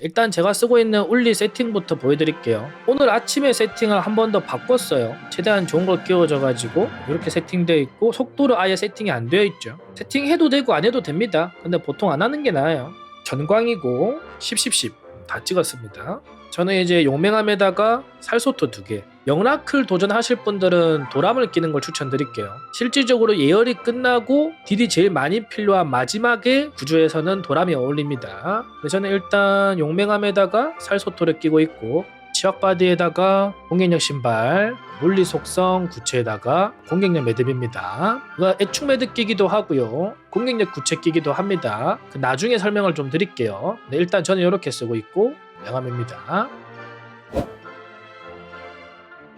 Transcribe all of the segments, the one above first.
일단 제가 쓰고 있는 울리 세팅부터 보여드릴게요. 오늘 아침에 세팅을 한 번 더 바꿨어요. 최대한 좋은 걸 끼워줘 가지고 이렇게 세팅되어 있고 속도를 아예 세팅이 안 되어 있죠. 세팅해도 되고 안 해도 됩니다. 근데 보통 안 하는 게 나아요. 전광이고 101010 다 찍었습니다. 저는 이제 용맹함에다가 살소토 두 개. 영라클 도전하실 분들은 도람을 끼는 걸 추천드릴게요. 실질적으로 예열이 끝나고 딜이 제일 많이 필요한 마지막에 구조에서는 도람이 어울립니다. 저는 일단 용맹함에다가 살소토를 끼고 있고 치약 바디에다가 공격력 신발, 물리 속성 구체에다가 공격력 매듭입니다. 애축 매듭 끼기도 하고요. 공격력 구체 끼기도 합니다. 그 나중에 설명을 좀 드릴게요. 네, 일단 저는 이렇게 쓰고 있고 명함입니다.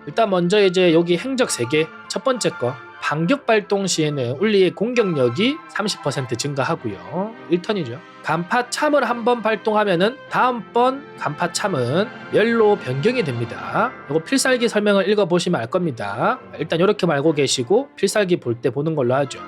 일단 먼저 이제 여기 행적 3개 첫 번째 거 반격 발동 시에는 울리의 공격력이 30% 증가하고요. 1턴이죠. 간파 참을 한 번 발동하면은 다음번 간파 참은 멸로 변경이 됩니다. 이거 필살기 설명을 읽어보시면 알 겁니다. 일단 이렇게 말고 계시고 필살기 볼 때 보는 걸로 하죠.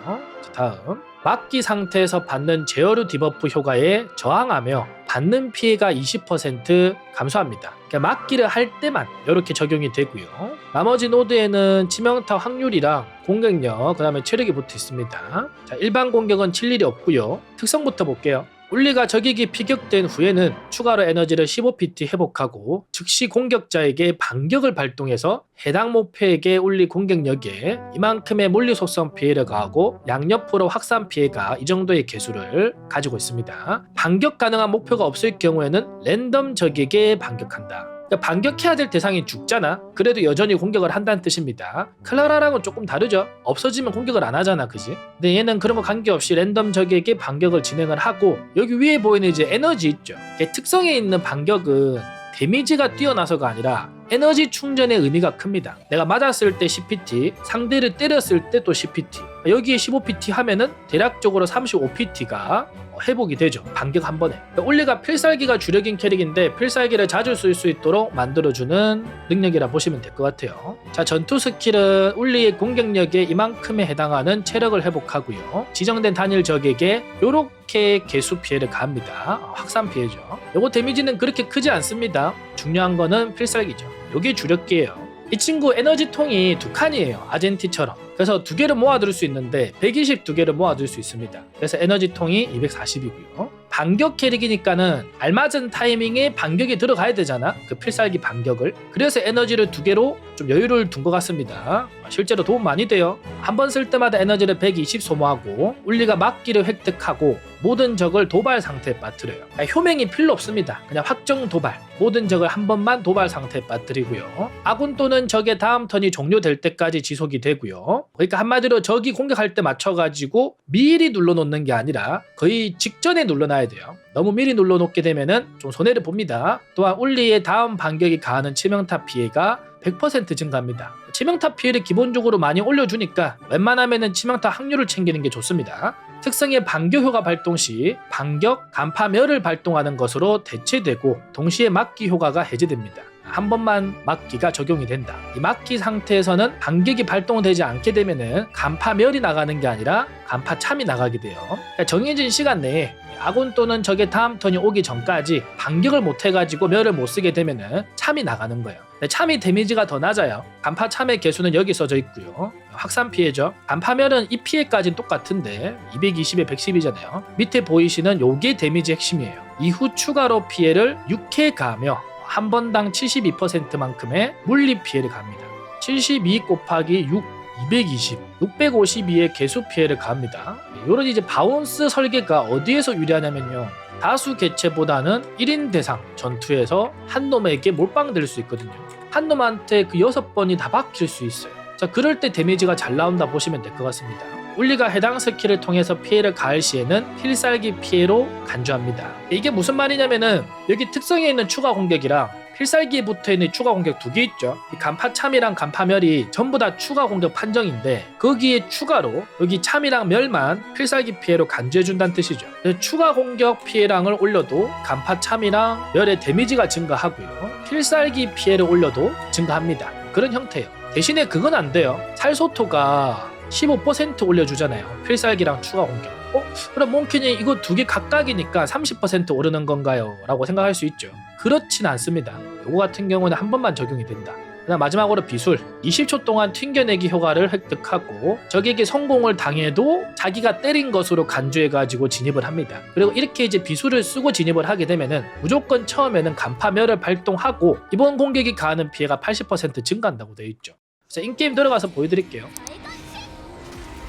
자, 다음 막기 상태에서 받는 제어류 디버프 효과에 저항하며 받는 피해가 20% 감소합니다. 그러니까 막기를 할 때만 이렇게 적용이 되고요. 나머지 노드에는 치명타 확률이랑 공격력, 그 다음에 체력이 붙어 있습니다. 자, 일반 공격은 칠 일이 없고요. 특성부터 볼게요. 울리가 적에게 피격된 후에는 추가로 에너지를 15pt 회복하고 즉시 공격자에게 반격을 발동해서 해당 목표에게 울리 공격력에 이만큼의 물리 속성 피해를 가하고 양옆으로 확산 피해가 이 정도의 개수를 가지고 있습니다. 반격 가능한 목표가 없을 경우에는 랜덤 적에게 반격한다. 그러니까 반격해야 될 대상이 죽잖아. 그래도 여전히 공격을 한다는 뜻입니다. 클라라랑은 조금 다르죠. 없어지면 공격을 안 하잖아, 그지? 근데 얘는 그런 거 관계없이 랜덤 적에게 반격을 진행을 하고 여기 위에 보이는 이제 에너지 있죠. 걔 특성에 있는 반격은 데미지가 뛰어나서가 아니라 에너지 충전의 의미가 큽니다. 내가 맞았을 때 10pt, 상대를 때렸을 때 또 10pt. 여기에 15pt 하면은 대략적으로 35pt가 회복이 되죠. 반격 한 번에. 올리가 필살기가 주력인 캐릭인데 필살기를 자주 쓸 수 있도록 만들어주는 능력이라 보시면 될 것 같아요. 자, 전투 스킬은 올리의 공격력에 이만큼에 해당하는 체력을 회복하고요. 지정된 단일 적에게 요렇게 개수 피해를. 어, 확산 피해죠. 요거 데미지는 그렇게 크지 않습니다. 중요한 거는 필살기죠. 요게 주력기예요. 이 친구 에너지통이 두 칸이에요. 아젠티처럼. 그래서 두 개를 모아둘 수 있는데 120 두 개를 모아둘 수 있습니다. 그래서 에너지통이 240이고요. 반격 캐릭이니까는 알맞은 타이밍에 반격이 들어가야 되잖아. 그 필살기 반격을. 그래서 에너지를 두 개로 좀 여유를 둔 것 같습니다. 실제로 도움 많이 돼요. 한 번 쓸 때마다 에너지를 120 소모하고 울리가 막기를 획득하고 모든 적을 도발 상태에 빠뜨려요. 효맹이 필요 없습니다. 그냥 확정 도발. 모든 적을 한 번만 도발 상태에 빠뜨리고요. 아군 또는 적의 다음 턴이 종료될 때까지 지속이 되고요. 그러니까 한마디로 적이 공격할 때 맞춰가지고 미리 눌러놓는 게 아니라 거의 직전에 눌러놔야 돼요. 너무 미리 눌러놓게 되면은 좀 손해를 봅니다. 또한 울리의 다음 반격이 가하는 치명타 피해가 100% 증가합니다. 치명타 피해를 기본적으로 많이 올려주니까 웬만하면은 치명타 확률을 챙기는 게 좋습니다. 특성의 반격 효과 발동 시 반격 간파멸을 발동하는 것으로 대체되고 동시에 막기 효과가 해제됩니다. 한 번만 막기가 적용이 된다. 이 막기 상태에서는 반격이 발동되지 않게 되면은 간파멸이 나가는 게 아니라 간파참이 나가게 돼요. 그러니까 정해진 시간 내에 아군 또는 적의 다음 턴이 오기 전까지 반격을 못 해가지고 멸을 못 쓰게 되면은 참이 나가는 거예요. 참이 데미지가 더 낮아요. 간파 참의 개수는 여기 써져 있고요. 확산 피해죠. 간파멸은 이 피해까지는 똑같은데 220에 110이잖아요. 밑에 보이시는 요게 데미지 핵심이에요. 이후 추가로 피해를 6회 가하며 한 번당 72%만큼의 물리 피해를 갑니다. 72 곱하기 6 220, 652의 개수 피해를 가합니다. 이런 이제 바운스 설계가 어디에서 유리하냐면요. 다수 개체보다는 1인 대상 전투에서 한 놈에게 몰빵될 수 있거든요. 한 놈한테 그 여섯 번이 다 박힐 수 있어요. 자, 그럴 때 데미지가 잘 나온다 보시면 될 것 같습니다. 울리가 해당 스킬을 통해서 피해를 가할 시에는 필살기 피해로 간주합니다. 이게 무슨 말이냐면은 여기 특성에 있는 추가 공격이랑 필살기에 붙어 있는 추가 공격 두 개 있죠. 이 간파 참이랑 간파 멸이 전부 다 추가 공격 판정인데 거기에 추가로 여기 참이랑 멸만 필살기 피해로 간주해 준다는 뜻이죠. 추가 공격 피해량을 올려도 간파 참이랑 멸의 데미지가 증가하고요. 필살기 피해를 올려도 증가합니다. 그런 형태예요. 대신에 그건 안 돼요. 살소토가 15% 올려주잖아요. 필살기랑 추가 공격. 어? 그럼 몽키님 이거 두 개 각각이니까 30% 오르는 건가요? 라고 생각할 수 있죠. 그렇진 않습니다. 요거 같은 경우는 한 번만 적용이 된다. 그다음 마지막으로 비술 20초 동안 튕겨내기 효과를 획득하고 적에게 성공을 당해도 자기가 때린 것으로 간주해 가지고 진입을 합니다. 그리고 이렇게 이제 비술을 쓰고 진입을 하게 되면은 무조건 처음에는 간파멸을 발동하고 이번 공격이 가하는 피해가 80% 증가한다고 되어 있죠. 그래서 인게임 들어가서 보여드릴게요.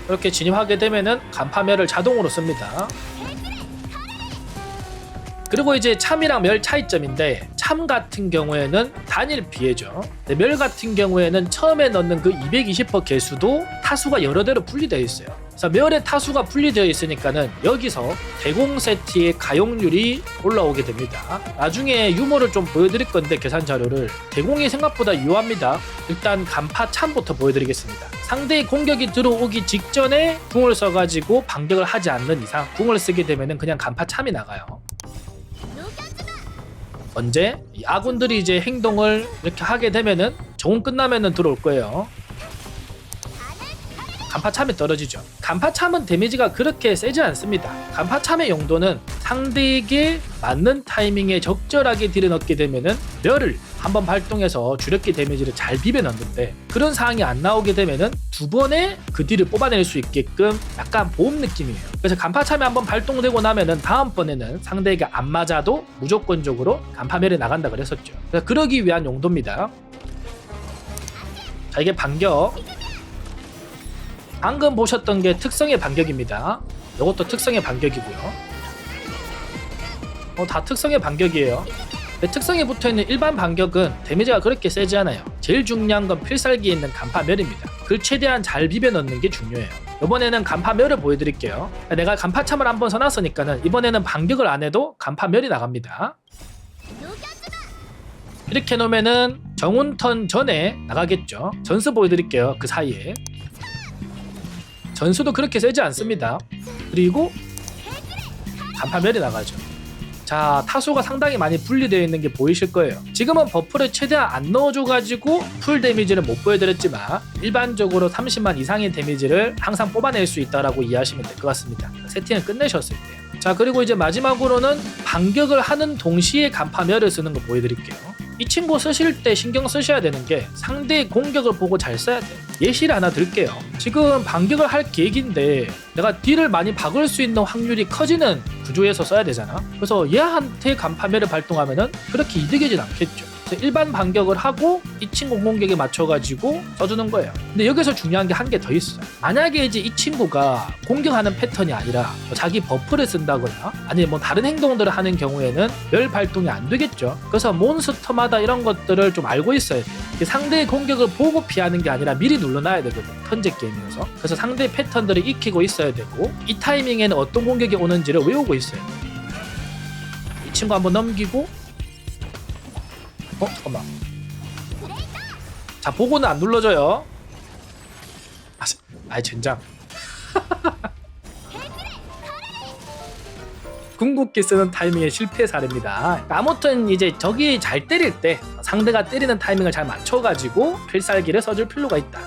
이렇게 진입하게 되면은 간파멸을 자동으로 씁니다. 그리고 이제 참이랑 멸 차이점인데 참 같은 경우에는 단일 비해죠. 근데 멸 같은 경우에는 처음에 넣는 그 220% 개수도 타수가 여러 대로 분리되어 있어요. 그래서 멸의 타수가 분리되어 있으니까는 여기서 대공 세트의 가용률이 올라오게 됩니다. 나중에 유머를 좀 보여드릴 건데 계산 자료를 대공이 생각보다 유효합니다. 일단 간파 참부터 보여드리겠습니다. 상대의 공격이 들어오기 직전에 궁을 써가지고 반격을 하지 않는 이상 궁을 쓰게 되면은 그냥 간파 참이 나가요. 언제 이 아군들이 이제 행동을 이렇게 하게 되면은 정원 끝나면은 들어올 거예요. 간파참이 떨어지죠. 간파참은 데미지가 그렇게 세지 않습니다. 간파참의 용도는 상대에게 맞는 타이밍에 적절하게 딜을 넣게 되면은 멸을 한번 발동해서 주력기 데미지를 잘 비벼 넣는데 그런 상황이 안 나오게 되면은 두 번에 그 딜을 뽑아낼 수 있게끔 약간 보험 느낌이에요. 그래서 간파참이 한번 발동되고 나면은 다음번에는 상대에게 안 맞아도 무조건적으로 간파멸이 나간다 그랬었죠. 그러기 위한 용도입니다. 자 이게 반격. 방금 보셨던 게 특성의 반격입니다. 이것도 특성의 반격이고요. 어, 다 특성의 반격이에요. 근데 특성에 붙어있는 일반 반격은 데미지가 그렇게 세지 않아요. 제일 중요한 건 필살기에 있는 간파멸입니다. 그걸 최대한 잘 비벼 넣는 게 중요해요. 이번에는 간파멸을 보여드릴게요. 내가 간파참을 한번 써놨으니까는 이번에는 반격을 안 해도 간파멸이 나갑니다. 이렇게 놓으면은 정운턴 전에 나가겠죠. 전수 보여드릴게요. 그 사이에. 전수도 그렇게 세지 않습니다. 그리고 간파멸이 나가죠. 자 타수가 상당히 많이 분리되어 있는 게 보이실 거예요. 지금은 버프를 최대한 안 넣어줘가지고 풀 데미지를 못 보여드렸지만 일반적으로 30만 이상의 데미지를 항상 뽑아낼 수 있다라고 이해하시면 될 것 같습니다. 세팅을 끝내셨을 때. 자 그리고 이제 마지막으로는 반격을 하는 동시에 간파멸을 쓰는 거 보여드릴게요. 이 친구 쓰실 때 신경 쓰셔야 되는 게 상대의 공격을 보고 잘 써야 돼요. 예시를 하나 들게요. 지금 반격을 할 계획인데 내가 딜을 많이 박을 수 있는 확률이 커지는 구조에서 써야 되잖아. 그래서 얘한테 간파멸을 발동하면은 그렇게 이득이진 않겠죠. 일반 반격을 하고 이 친구 공격에 맞춰가지고 써주는 거예요. 근데 여기서 중요한 게 한 개 더 있어. 요 만약에 이제 이 친구가 공격하는 패턴이 아니라 뭐 자기 버프를 쓴다거나 아니면 뭐 다른 행동들을 하는 경우에는 열 발동이 안 되겠죠. 그래서 몬스터마다 이런 것들을 좀 알고 있어야 돼요. 상대의 공격을 보고 피하는 게 아니라 미리 눌러놔야 되거든. 턴제 게임이어서. 그래서 상대의 패턴들을 익히고 있어야 되고 이 타이밍에는 어떤 공격이 오는지를 외우고 있어야 돼요. 이 친구 한번 넘기고 어 잠깐만. 자 보고는 안 눌러져요. 아, 씨, 아이 젠장. 궁극기 쓰는 타이밍의 실패 사례입니다. 아무튼 이제 적이 잘 때릴 때 상대가 때리는 타이밍을 잘 맞춰가지고 필살기를 써줄 필요가 있다.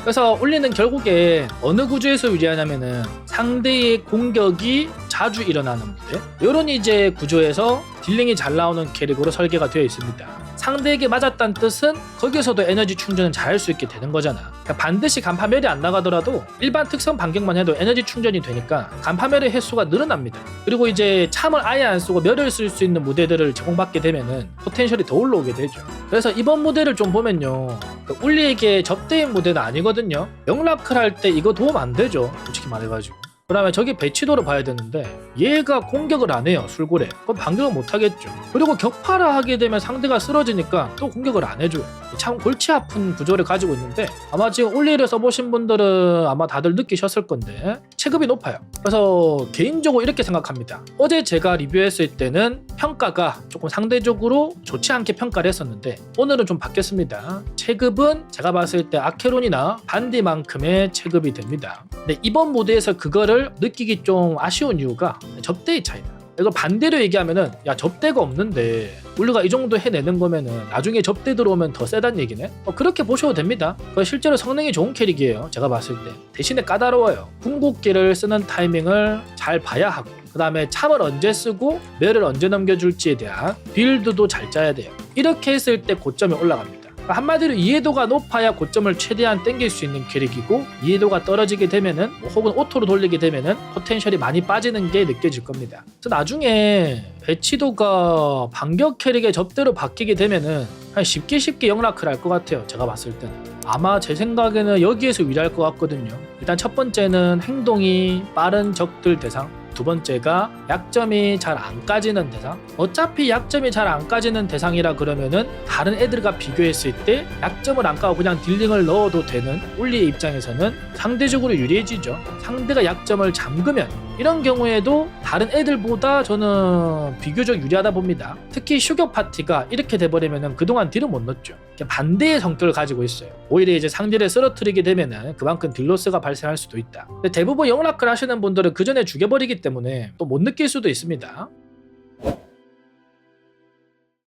그래서 올리는 결국에 어느 구조에서 유리하냐면은 상대의 공격이 자주 일어나는 무대 이런 이제 구조에서 딜링이 잘 나오는 캐릭으로 설계가 되어 있습니다. 상대에게 맞았다는 뜻은 거기서도 에너지 충전을 잘 할 수 있게 되는 거잖아. 그러니까 반드시 간파멸이 안 나가더라도 일반 특성 반격만 해도 에너지 충전이 되니까 간파멸의 횟수가 늘어납니다. 그리고 이제 참을 아예 안 쓰고 멸을 쓸 수 있는 무대들을 제공받게 되면은 포텐셜이 더 올라오게 되죠. 그래서 이번 무대를 좀 보면요. 그 울리에게 접대인 무대는 아니거든요. 영락을 할때 이거 도움 안 되죠. 솔직히 말해가지고. 그 다음에 저기 배치도를 봐야 되는데 얘가 공격을 안 해요 술고래 그럼 반격을 못 하겠죠. 그리고 격파를 하게 되면 상대가 쓰러지니까 또 공격을 안 해줘요. 참 골치 아픈 구조를 가지고 있는데 아마 지금 올리를 써보신 분들은 아마 다들 느끼셨을 건데 체급이 높아요. 그래서 개인적으로 이렇게 생각합니다. 어제 제가 리뷰했을 때는 평가가 조금 상대적으로 좋지 않게 평가를 했었는데 오늘은 좀 바뀌었습니다. 체급은 제가 봤을 때 아케론이나 반디만큼의 체급이 됩니다. 근데 이번 무대에서 그거를 느끼기 좀 아쉬운 이유가 접대의 차이다. 이거 반대로 얘기하면은 야 접대가 없는데 우리가 이 정도 해내는 거면은 나중에 접대 들어오면 더 세단 얘기네. 어, 그렇게 보셔도 됩니다. 그 실제로 성능이 좋은 캐릭이에요. 제가 봤을 때 대신에 까다로워요. 궁극기를 쓰는 타이밍을 잘 봐야 하고 그 다음에 참을 언제 쓰고 멸을 언제 넘겨줄지에 대한 빌드도 잘 짜야 돼요. 이렇게 했을 때 고점이 올라갑니다. 한마디로 이해도가 높아야 고점을 최대한 땡길 수 있는 캐릭이고 이해도가 떨어지게 되면은 뭐 혹은 오토로 돌리게 되면은 포텐셜이 많이 빠지는 게 느껴질 겁니다. 그래서 나중에 배치도가 반격 캐릭의 접대로 바뀌게 되면은 한 쉽게 쉽게 영락을 할 것 같아요. 제가 봤을 때는. 아마 제 생각에는 여기에서 위리할 것 같거든요. 일단 첫 번째는 행동이 빠른 적들 대상. 두 번째가 약점이 잘 안 까지는 대상. 어차피 약점이 잘 안 까지는 대상이라 그러면은 다른 애들과 비교했을 때 약점을 안 까고 그냥 딜링을 넣어도 되는 울리의 입장에서는 상대적으로 유리해지죠. 상대가 약점을 잠그면 이런 경우에도 다른 애들보다 저는 비교적 유리하다 봅니다. 특히 슈격 파티가 이렇게 돼버리면은 그동안 딜을 못. 이렇게 반대의 성격을 가지고 있어요. 오히려 이제 상대를 쓰러뜨리게 되면은 그만큼 딜로스가 발생할 수도 있다. 대부분 영락을 하시는 분들은 그 전에 죽여버리기 때문에 또 못 느낄 수도 있습니다.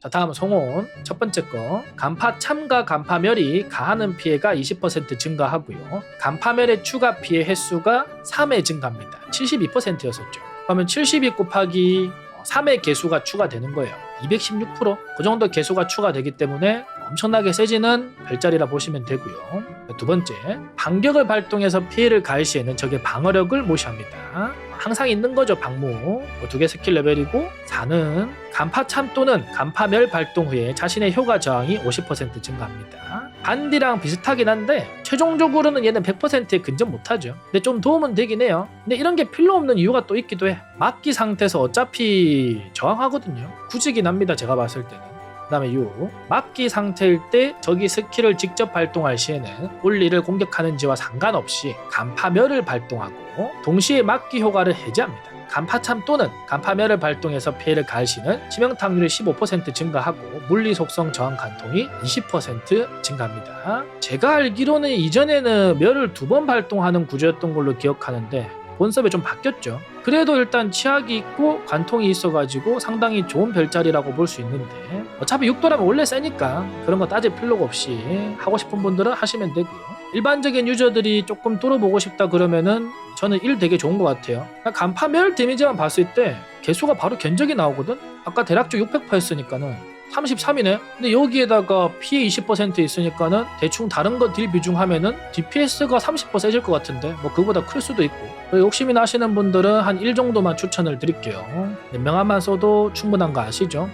자 다음은 송온 첫 번째 거. 간파 참가 간파멸이 가하는 피해가 20% 증가하고요. 간파멸의 추가 피해 횟수가 3회 증가합니다. 72%였었죠. 그러면 72 곱하기 3의 개수가 추가되는 거예요. 216%그 정도 개수가 추가되기 때문에 엄청나게 세지는 별자리라 보시면 되고요. 두 번째 반격을 발동해서 피해를 가할 시에는 적의 방어력을 무시합니다 항상 있는 거죠 방무 두 개 스킬 레벨이고 4는 간파참 또는 간파멸 발동 후에 자신의 효과 저항이 50% 증가합니다. 반디랑 비슷하긴 한데 최종적으로는 얘는 100%에 근접 못하죠. 근데 좀 도움은 되긴 해요. 근데 이런 게 필요 없는 이유가 또 있기도 해. 막기 상태에서 어차피 저항하거든요. 굳이긴 합니다 제가 봤을 때는. 그 다음에 요 막기 상태일 때 적이 스킬을 직접 발동할 시에는 울리를 공격하는지와 상관없이 간파멸을 발동하고 동시에 막기 효과를 해제합니다. 간파참 또는 간파멸을 발동해서 피해를 가할 시는 치명타률이 15% 증가하고 물리 속성 저항 간통이 20% 증가합니다. 제가 알기로는 이전에는 멸을 두 번 발동하는 구조였던 걸로 기억하는데 본섭에 좀 바뀌었죠. 그래도 일단 치약이 있고 관통이 있어가지고 상당히 좋은 별자리라고 볼 수 있는데 어차피 6도라면 원래 세니까 그런 거 따질 필요가 없이 하고 싶은 분들은 하시면 되고요. 일반적인 유저들이 조금 뚫어보고 싶다 그러면은 저는 1 되게 좋은 것 같아요. 그러니까 간파 멸 데미지만 봤을 때 개수가 바로 견적이 나오거든? 아까 대략적 600% 했으니까는 33이네. 근데 여기에다가 피해 20% 있으니까는 대충 다른 거 딜 비중 하면은 DPS가 30% 세질 것 같은데 뭐 그보다 클 수도 있고 욕심이 나시는 분들은 한 1 정도만 추천을 드릴게요. 몇 명만 써도 충분한 거 아시죠?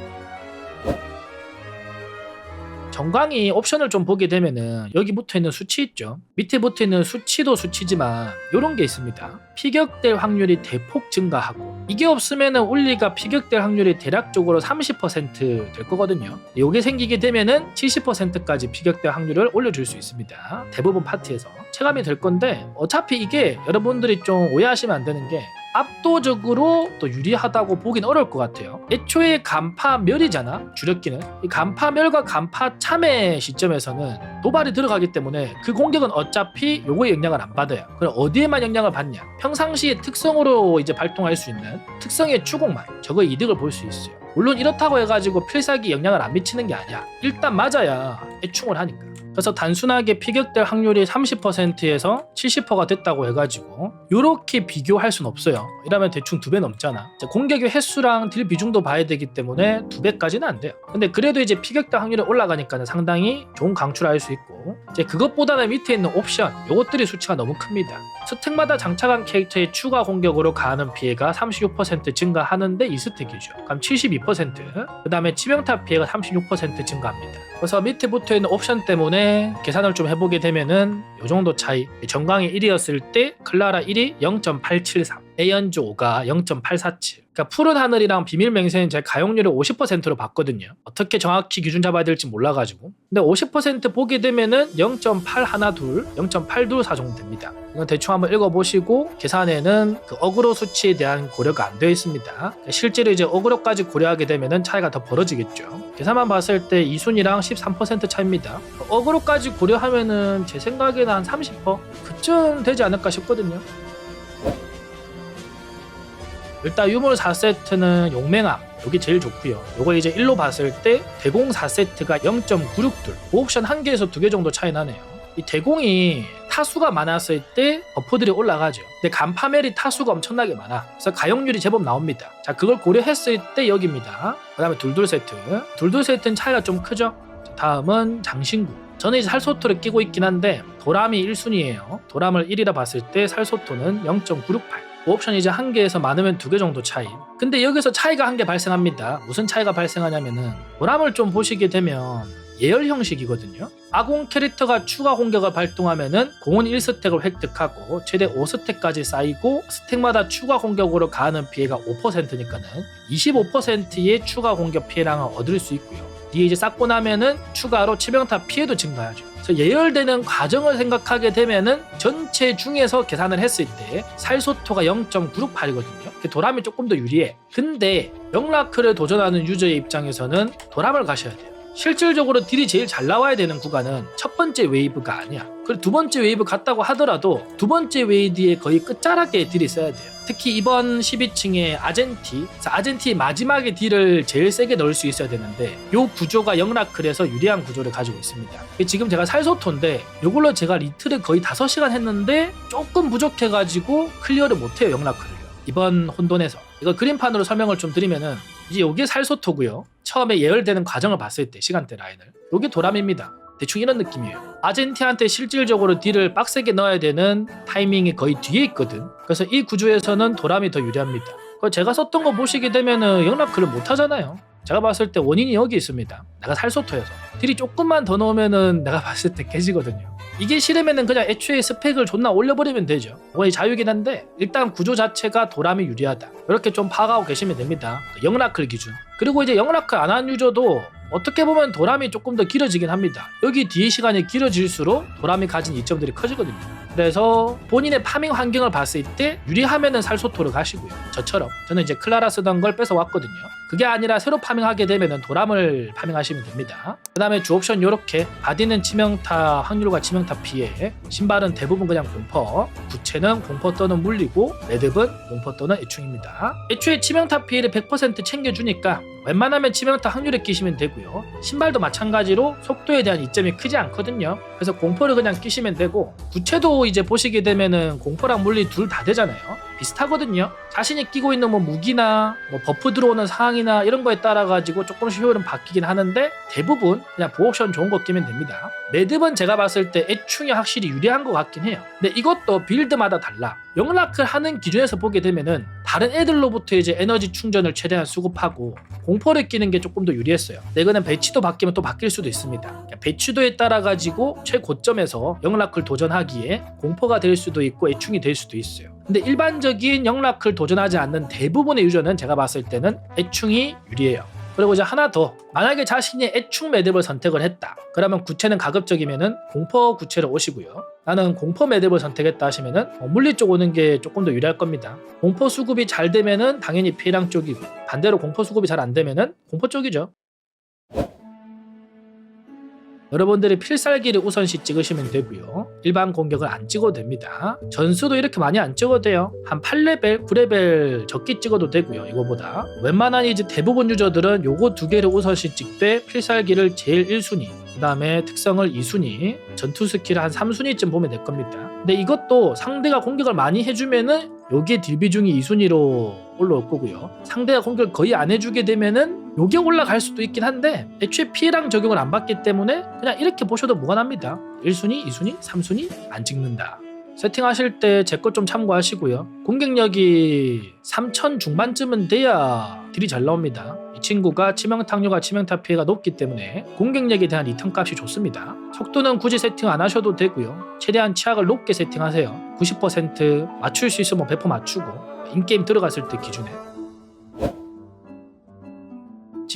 정강이 옵션을 좀 보게 되면은 여기 붙어 있는 수치 있죠. 밑에 붙어 있는 수치도 수치지만 이런 게 있습니다. 피격될 확률이 대폭 증가하고 이게 없으면은 울리가 피격될 확률이 대략적으로 30%될 거거든요. 이게 생기게 되면은 70%까지 피격될 확률을 올려줄 수 있습니다. 대부분 파티에서 체감이 될 건데 어차피 이게 여러분들이 좀 오해하시면 안 되는 게 압도적으로 또 유리하다고 보긴 어려울 것 같아요. 애초에 간파멸이잖아 주력기는 이 간파멸과 간파참의 시점에서는 도발이 들어가기 때문에 그 공격은 어차피 요거에 영향을 안 받아요. 그럼 어디에만 영향을 받냐? 평상시의 특성으로 이제 발동할 수 있는 특성의 추공만 저거 이득을 볼 수 있어요. 물론 이렇다고 해가지고 필살기 영향을 안 미치는 게 아니야. 일단 맞아야 애충을 하니까. 그래서 단순하게 피격될 확률이 30%에서 70%가 됐다고 해가지고 이렇게 비교할 순 없어요. 이러면 대충 두 배 넘잖아. 공격의 횟수랑 딜 비중도 봐야 되기 때문에 두 배까지는 안 돼요. 근데 그래도 이제 피격될 확률이 올라가니까는 상당히 좋은 강추를 할 수 있고 이제 그것보다는 밑에 있는 옵션 요것들이 수치가 너무 큽니다. 스택마다 장착한 캐릭터의 추가 공격으로 가하는 피해가 36% 증가하는데 이 스택이죠. 그럼 72%. 그 다음에 치명타 피해가 36% 증가합니다. 그래서 밑에 붙어 있는 옵션 때문에 계산을 좀 해보게 되면은 요 정도 차이. 정강이 1이었을 때 클라라 1이 0.873, 에연조 5가 0.847. 그러니까 푸른 하늘이랑 비밀 맹세는 제 가용률을 50%로 봤거든요. 어떻게 정확히 기준 잡아야 될지 몰라가지고. 근데 50% 보게 되면은 0.812, 0.824 정도 됩니다. 이건 대충 한번 읽어보시고 계산에는 그 어그로 수치에 대한 고려가 안 되어 있습니다. 그러니까 실제로 이제 어그로까지 고려하게 되면은 차이가 더 벌어지겠죠. 계산만 봤을 때 이순이랑 13% 차입니다. 어그로까지 고려하면은 제 생각에는 한 30% 그쯤 되지 않을까 싶거든요. 일단 유물 4세트는 용맹암 여기 제일 좋고요. 요거 이제 1로 봤을 때 대공 4세트가 0.96둘 옵션 한 개에서 두 개 정도 차이 나네요. 이 대공이 타수가 많았을 때 버프들이 올라가죠. 근데 간파멜이 타수가 엄청나게 많아. 그래서 가용률이 제법 나옵니다. 자, 그걸 고려했을 때 여기입니다. 그 다음에 둘둘 세트. 둘둘 세트는 차이가 좀 크죠? 자, 다음은 장신구. 저는 이제 살소토를 끼고 있긴 한데 도람이 1순위예요. 도람을 1이라 봤을 때 살소토는 0.968. 옵션 이제 한 개에서 많으면 두 개 정도 차이. 근데 여기서 차이가 한 개 발생합니다. 무슨 차이가 발생하냐면은 도람을 좀 보시게 되면 예열 형식이거든요. 아공 캐릭터가 추가 공격을 발동하면은 공은 1스택을 획득하고 최대 5스택까지 쌓이고 스택마다 추가 공격으로 가하는 피해가 5%니까는 25%의 추가 공격 피해량을 얻을 수 있고요. 뒤에 이제 쌓고 나면은 추가로 치명타 피해도 증가하죠. 그래서 예열되는 과정을 생각하게 되면은 전체 중에서 계산을 했을 때 살소토가 0.968이거든요. 도람이 조금 더 유리해. 근데 영라크를 도전하는 유저의 입장에서는 도람을 가셔야 돼요. 실질적으로 딜이 제일 잘 나와야 되는 구간은 첫 번째 웨이브가 아니야. 그리고 두 번째 웨이브 갔다고 하더라도 두 번째 웨이브의 거의 끝자락에 딜이 써야 돼요. 특히 이번 12층의 아젠티, 그래서 아젠티 마지막에 딜을 제일 세게 넣을 수 있어야 되는데 요 구조가 영라클에서 유리한 구조를 가지고 있습니다. 지금 제가 살소토인데 요걸로 제가 리틀을 거의 5시간 했는데 조금 부족해가지고 클리어를 못해요 영라클을요. 이번 혼돈에서 이거 그림판으로 설명을 좀 드리면은 이제 요게 살소토고요. 처음에 예열되는 과정을 봤을 때 시간대 라인을 요게 도람입니다. 대충 이런 느낌이에요. 아젠티한테 실질적으로 딜을 빡세게 넣어야 되는 타이밍이 거의 뒤에 있거든. 그래서 이 구조에서는 도람이 더 유리합니다. 그거 제가 썼던 거 보시게 되면은 영락클을 못 하잖아요. 제가 봤을 때 원인이 여기 있습니다. 내가 살소토여서 딜이 조금만 더 넣으면은 내가 봤을 때 깨지거든요. 이게 싫으면은 그냥 애초에 스펙을 존나 올려버리면 되죠. 그건 자유긴 한데 일단 구조 자체가 도람이 유리하다. 이렇게 좀 파악하고 계시면 됩니다. 영라클 기준. 그리고 이제 영라클 안 한 유저도 어떻게 보면 도람이 조금 더 길어지긴 합니다. 여기 뒤에 시간이 길어질수록 도람이 가진 이점들이 커지거든요. 그래서 본인의 파밍 환경을 봤을 때 유리하면은 살소토를 가시고요. 저처럼 저는 이제 클라라 쓰던 걸 뺏어 왔거든요. 그게 아니라 새로 파밍하게 되면은 도람을 파밍하시면 됩니다. 그 다음에 주옵션 요렇게 바디는 치명타 확률과 치명타 피해 신발은 대부분 그냥 공퍼 구체는 공퍼 또는 물리고 매듭은 공퍼 또는 애충입니다. 애초에 치명타 피해를 100% 챙겨주니까 웬만하면 치명타 확률에 끼시면 되고 요. 신발도 마찬가지로 속도에 대한 이점이 크지 않거든요. 그래서 공포를 그냥 끼시면 되고 구체도 이제 보시게 되면은 공포랑 물리 둘 다 되잖아요. 비슷하거든요. 자신이 끼고 있는 뭐 무기나 뭐 버프 들어오는 상황이나 이런 거에 따라 가지고 조금씩 효율은 바뀌긴 하는데 대부분 그냥 보옵션 좋은 거 끼면 됩니다. 매듭은 제가 봤을 때 애충이 확실히 유리한 것 같긴 해요. 근데 이것도 빌드마다 달라. 영락을 하는 기준에서 보게 되면은 다른 애들로부터 이제 에너지 충전을 최대한 수급하고 공포를 끼는 게 조금 더 유리했어요. 이거는 배치도 바뀌면 또 바뀔 수도 있습니다. 배치도에 따라 가지고 최고점에서 영락을 도전하기에 공포가 될 수도 있고 애충이 될 수도 있어요. 근데 일반적인 영락을 도전하지 않는 대부분의 유저는 제가 봤을 때는 애충이 유리해요. 그리고 이제 하나 더 만약에 자신이 애충 매듭을 선택을 했다. 그러면 구체는 가급적이면은 공포 구체를 오시고요. 나는 공포 매듭을 선택했다 하시면은 어, 물리 쪽 오는 게 조금 더 유리할 겁니다. 공포 수급이 잘 되면은 당연히 피해량 쪽이고 반대로 공포 수급이 잘 안 되면은 공포 쪽이죠 여러분들이 필살기를 우선시 찍으시면 되고요. 일반 공격을 안 찍어도 됩니다. 전수도 이렇게 많이 안 찍어도 돼요. 한 8레벨, 9레벨 적게 찍어도 되고요. 이거보다. 웬만한 이제 대부분 유저들은 요거 두 개를 우선시 찍되 필살기를 제일 1순위, 그 다음에 특성을 2순위, 전투 스킬을 한 3순위쯤 보면 될 겁니다. 근데 이것도 상대가 공격을 많이 해주면은 요게 딜 비중이 2순위로 올라올 거고요. 상대가 공격을 거의 안 해주게 되면은 요게 올라갈 수도 있긴 한데 애초에 피해량 적용을 안 받기 때문에 그냥 이렇게 보셔도 무관합니다. 1순위, 2순위, 3순위 안 찍는다. 세팅하실 때 제 것 좀 참고하시고요. 공격력이 3000 중반쯤은 돼야 딜이 잘 나옵니다. 이 친구가 치명탕류가 치명타 피해가 높기 때문에 공격력에 대한 리턴 값이 좋습니다. 속도는 굳이 세팅 안 하셔도 되고요. 최대한 치약을 높게 세팅하세요. 90% 맞출 수 있으면 100% 맞추고 인게임 들어갔을 때 기준에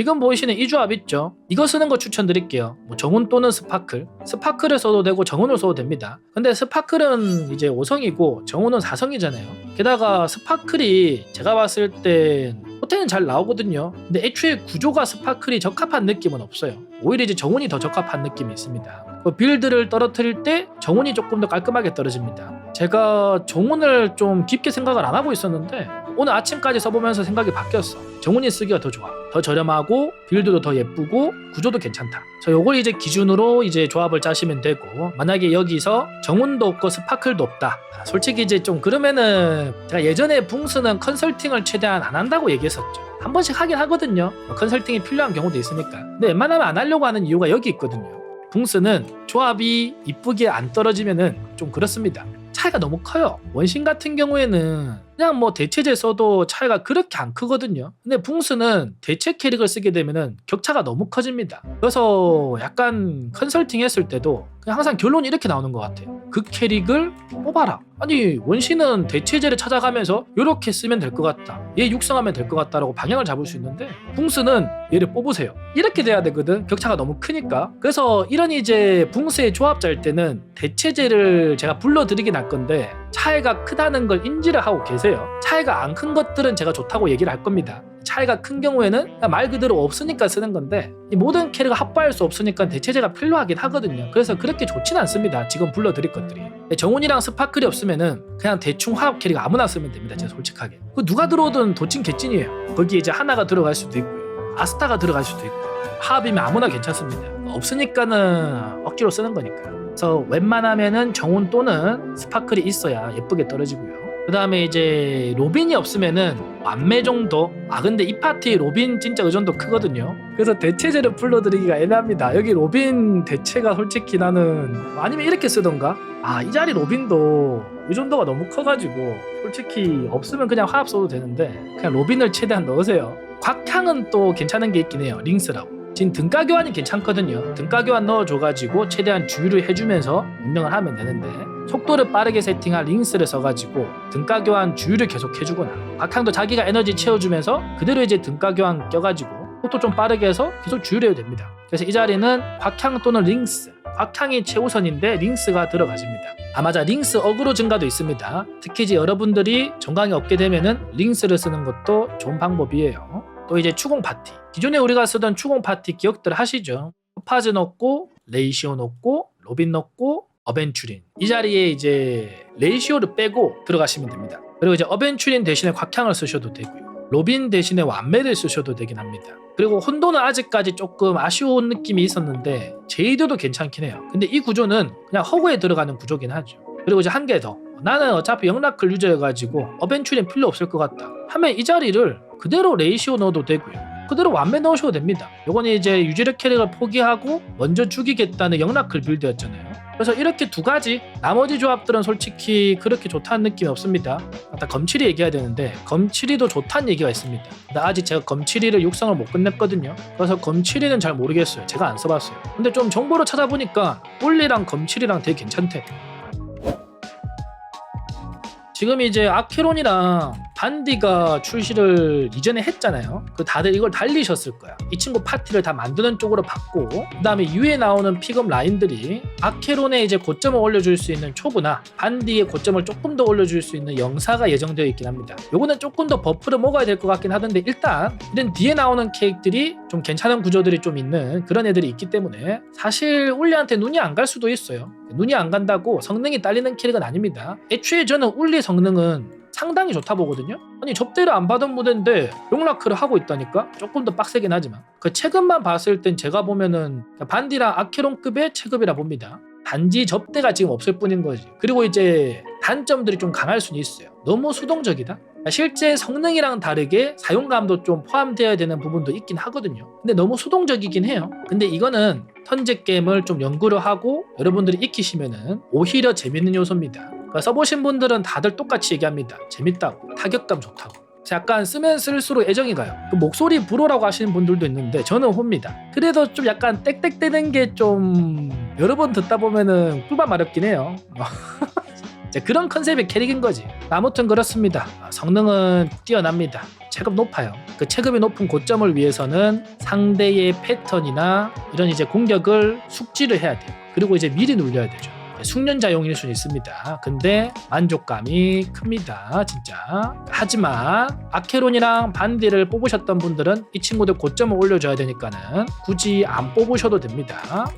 지금 보이시는 이 조합 있죠? 이거 쓰는 거 추천드릴게요. 뭐 정운 또는 스파클. 스파클을 써도 되고 정운을 써도 됩니다. 근데 스파클은 이제 5성이고 정운은 4성이잖아요. 게다가 스파클이 제가 봤을 땐 호텔은 잘 나오거든요. 근데 애초에 구조가 스파클이 적합한 느낌은 없어요. 오히려 이제 정운이 더 적합한 느낌이 있습니다. 그 빌드를 떨어뜨릴 때 정운이 조금 더 깔끔하게 떨어집니다. 제가 정운을 좀 깊게 생각을 안 하고 있었는데 오늘 아침까지 써보면서 생각이 바뀌었어. 정운이 쓰기가 더 좋아. 더 저렴하고 빌드도 더 예쁘고 구조도 괜찮다. 저 요걸 이제 기준으로 이제 조합을 짜시면 되고 만약에 여기서 정운도 없고 스파클도 없다. 솔직히 이제 좀 그러면은 제가 예전에 붕스는 컨설팅을 최대한 안 한다고 얘기했었죠. 한 번씩 하긴 하거든요. 컨설팅이 필요한 경우도 있으니까. 근데 웬만하면 안 하려고 하는 이유가 여기 있거든요. 붕스는 조합이 이쁘게 안 떨어지면은 좀 그렇습니다. 차이가 너무 커요. 원신 같은 경우에는 그냥 뭐 대체제 써도 차이가 그렇게 안 크거든요. 근데 붕스는 대체 캐릭을 쓰게 되면은 격차가 너무 커집니다. 그래서 약간 컨설팅 했을 때도 그냥 항상 결론이 이렇게 나오는 것 같아요. 그 캐릭을 뽑아라. 아니 원신은 대체제를 찾아가면서 이렇게 쓰면 될 것 같다. 얘 육성하면 될 것 같다라고 방향을 잡을 수 있는데 붕스는 얘를 뽑으세요. 이렇게 돼야 되거든. 격차가 너무 크니까. 그래서 이런 이제 붕스의 조합 짤 때는 대체제를 제가 불러드리긴 할 건데 차이가 크다는 걸 인지를 하고 계세요. 차이가 안 큰 것들은 제가 좋다고 얘기를 할 겁니다. 차이가 큰 경우에는 그냥 말 그대로 없으니까 쓰는 건데 이 모든 캐릭을 합발할 수 없으니까 대체제가 필요하긴 하거든요. 그래서 그렇게 좋진 않습니다. 지금 불러드릴 것들이. 정훈이랑 스파클이 없으면은 그냥 대충 화합 캐릭 아무나 쓰면 됩니다. 제가 솔직하게. 그 누가 들어오든 도찐 개찐이에요. 거기에 이제 하나가 들어갈 수도 있고요. 아스타가 들어갈 수도 있고 화합이면 아무나 괜찮습니다. 없으니까는 억지로 쓰는 거니까. 그래서 웬만하면은 정훈 또는 스파클이 있어야 예쁘게 떨어지고요. 그 다음에 이제 로빈이 없으면은 완매 정도? 아 근데 이 파티 로빈 진짜 의존도 크거든요. 그래서 대체제를 불러드리기가 애매합니다. 여기 로빈 대체가 솔직히 나는 아니면 이렇게 쓰던가? 아 이 자리 로빈도 의존도가 너무 커가지고 솔직히 없으면 그냥 화합 써도 되는데 그냥 로빈을 최대한 넣으세요. 곽향은 또 괜찮은 게 있긴 해요. 링스라고. 지금 등가 교환이 괜찮거든요. 등가 교환 넣어줘가지고 최대한 주유를 해주면서 운영을 하면 되는데 속도를 빠르게 세팅한 링스를 써가지고 등가 교환 주유를 계속 해주거나 박향도 자기가 에너지 채워주면서 그대로 이제 등가 교환 껴가지고 속도 좀 빠르게 해서 계속 주유를 해도 됩니다. 그래서 이 자리는 박향 또는 링스 박향이 최우선인데 링스가 들어가집니다. 아 맞아 링스 어그로 증가도 있습니다. 특히 이제 여러분들이 정강이 없게 되면은 링스를 쓰는 것도 좋은 방법이에요. 또 이제 추공 파티. 기존에 우리가 쓰던 추공 파티 기억들 하시죠? 파즈 넣고 레이시오 넣고 로빈 넣고 어벤추린 이 자리에 이제 레이시오를 빼고 들어가시면 됩니다. 그리고 이제 어벤추린 대신에 곽향을 쓰셔도 되고요. 로빈 대신에 완매를 쓰셔도 되긴 합니다. 그리고 혼돈은 아직까지 조금 아쉬운 느낌이 있었는데 제이드도 괜찮긴 해요. 근데 이 구조는 그냥 허구에 들어가는 구조긴 하죠. 그리고 이제 한 개 더. 나는 어차피 영락을 유저해가지고 어벤추린 필요 없을 것 같다. 하면 이 자리를 그대로 레이시오 넣어도 되고요. 그대로 완매 넣으셔도 됩니다. 요건 이제 유지력 캐릭을 포기하고 먼저 죽이겠다는 영락을 빌드였잖아요. 그래서 이렇게 두 가지 나머지 조합들은 솔직히 그렇게 좋다는 느낌이 없습니다. 아까 검칠이 얘기해야 되는데 검칠이도 좋다는 얘기가 있습니다. 근데 아직 제가 검칠이를 육성을 못 끝냈거든요. 그래서 검칠이는 잘 모르겠어요. 제가 안 써봤어요. 근데 좀 정보를 찾아보니까 폴리랑 검칠이랑 되게 괜찮대. 지금 이제 아케론이랑 반디가 출시를 이전에 했잖아요. 그 다들 이걸 달리셨을 거야. 이 친구 파티를 다 만드는 쪽으로 바꾸고 그 다음에 이후에 나오는 픽업 라인들이 아케론의 이제 고점을 올려줄 수 있는 초구나 반디의 고점을 조금 더 올려줄 수 있는 영사가 예정되어 있긴 합니다. 요거는 조금 더 버프를 먹어야 될 것 같긴 하던데 일단 이런 뒤에 나오는 캐릭들이 좀 괜찮은 구조들이 좀 있는 그런 애들이 있기 때문에 사실 울리한테 눈이 안 갈 수도 있어요. 눈이 안 간다고 성능이 딸리는 캐릭은 아닙니다. 애초에 저는 울리 성능은 상당히 좋다 보거든요. 아니 접대를 안 받은 무대인데 용라크를 하고 있다니까 조금 더 빡세긴 하지만 그 체급만 봤을 땐 제가 보면은 반디랑 아케론급의 체급이라 봅니다. 단지 접대가 지금 없을 뿐인 거지. 그리고 이제 단점들이 좀 강할 수는 있어요. 너무 수동적이다. 실제 성능이랑 다르게 사용감도 좀 포함되어야 되는 부분도 있긴 하거든요. 근데 너무 수동적이긴 해요. 근데 이거는 턴제 게임을 좀 연구를 하고 여러분들이 익히시면은 오히려 재밌는 요소입니다. 그러니까 써보신 분들은 다들 똑같이 얘기합니다. 재밌다고, 타격감 좋다고. 약간 쓰면 쓸수록 애정이 가요. 그 목소리 불어라고 하시는 분들도 있는데 저는 호입니다. 그래도 좀 약간 땡땡대는 게 좀 여러 번 듣다 보면은 꿀밤 마렵긴 해요. 그런 컨셉의 캐릭인 거지. 아무튼 그렇습니다. 성능은 뛰어납니다. 체급 높아요. 그 체급이 높은 고점을 위해서는 상대의 패턴이나 이런 이제 공격을 숙지를 해야 돼요. 그리고 이제 미리 눌려야 되죠. 숙련자용일 수는 있습니다. 근데 만족감이 큽니다. 진짜. 하지만 아케론이랑 반디를 뽑으셨던 분들은 이 친구들 고점을 올려줘야 되니까는 굳이 안 뽑으셔도 됩니다.